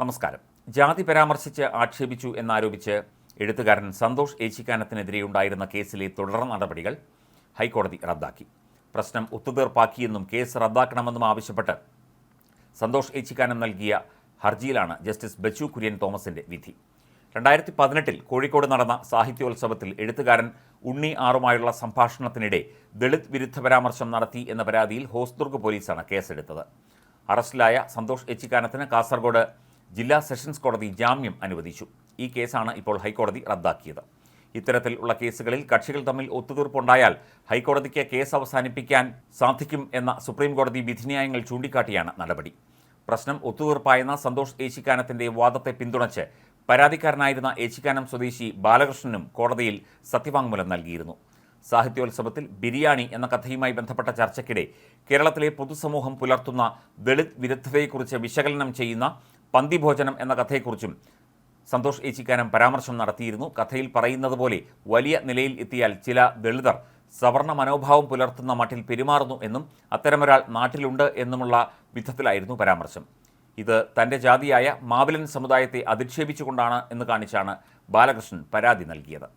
നമസ്കാരം. ജാതി പരാമർശിച്ച് ആക്ഷേപിച്ചു എന്നാരോപിച്ച് എഴുത്തുകാരൻ സന്തോഷ് ഏച്ചിക്കാനത്തിനെതിരെയുണ്ടായിരുന്ന കേസിലെ തുടർ നടപടികൾ ഹൈക്കോടതി റദ്ദാക്കി. പ്രശ്നം ഒത്തുതീർപ്പാക്കിയെന്നും കേസ് റദ്ദാക്കണമെന്നും ആവശ്യപ്പെട്ട് സന്തോഷ് ഏച്ചിക്കാനം നൽകിയ ഹർജിയിലാണ് ജസ്റ്റിസ് ബച്ചു കുര്യൻ തോമസിന്റെ വിധി. രണ്ടായിരത്തി പതിനെട്ടിൽ കോഴിക്കോട് നടന്ന സാഹിത്യോത്സവത്തിൽ എഴുത്തുകാരൻ ഉണ്ണി ആറുമായുള്ള സംഭാഷണത്തിനിടെ ദളിത് വിരുദ്ധ പരാമർശം നടത്തി എന്ന പരാതിയിൽ ഹോസ്ദുർഗ് പോലീസാണ് കേസെടുത്തത്. അറസ്റ്റിലായ സന്തോഷ് എച്ചിക്കാനത്തിന് കാസർഗോഡ് ജില്ലാ സെഷൻസ് കോടതി ജാമ്യം അനുവദിച്ചു. ഈ കേസാണ് ഇപ്പോൾ ഹൈക്കോടതി റദ്ദാക്കിയത്. ഇത്തരത്തിൽ ഉള്ള കേസുകളിൽ കക്ഷികൾ തമ്മിൽ ഒത്തുതീർപ്പുണ്ടായാൽ ഹൈക്കോടതിക്ക് കേസ് അവസാനിപ്പിക്കാൻ സാധിക്കും എന്ന സുപ്രീം കോടതി വിധിന്യായങ്ങൾ ചൂണ്ടിക്കാട്ടിയാണ് നടപടി. പ്രശ്നം ഒത്തുതീർപ്പായെന്ന സന്തോഷ് ഏച്ചിക്കാനത്തിന്റെ വാദത്തെ പിന്തുണച്ച് പരാതിക്കാരനായിരുന്ന ഏച്ചിക്കാനം സ്വദേശി ബാലകൃഷ്ണനും കോടതിയിൽ സത്യവാങ്മൂലം നൽകിയിരുന്നു. സാഹിത്യോത്സവത്തിൽ ബിരിയാണി എന്ന കഥയുമായി ബന്ധപ്പെട്ട ചർച്ചയ്ക്കിടെ കേരളത്തിലെ പൊതുസമൂഹം പുലർത്തുന്ന ദളിത് വിരുദ്ധതയെക്കുറിച്ച് വിശകലനം ചെയ്യുന്ന പന്തിഭോജനം എന്ന കഥയെക്കുറിച്ചും സന്തോഷ് ഏച്ചിക്കാനം പരാമർശം നടത്തിയിരുന്നു. കഥയിൽ പറയുന്നത് പോലെ വലിയ നിലയിൽ എത്തിയാൽ ചില ദളിതർ സവർണ മനോഭാവം പുലർത്തുന്ന മട്ടിൽ പെരുമാറുന്നു എന്നും അത്തരമൊരാൾ നാട്ടിലുണ്ട് എന്നുമുള്ള വിധത്തിലായിരുന്നു പരാമർശം. ഇത് തന്റെ ജാതിയായ മാവിലൻ സമുദായത്തെ അധിക്ഷേപിച്ചുകൊണ്ടാണ് എന്ന് കാണിച്ചാണ് ബാലകൃഷ്ണൻ പരാതി നൽകിയത്.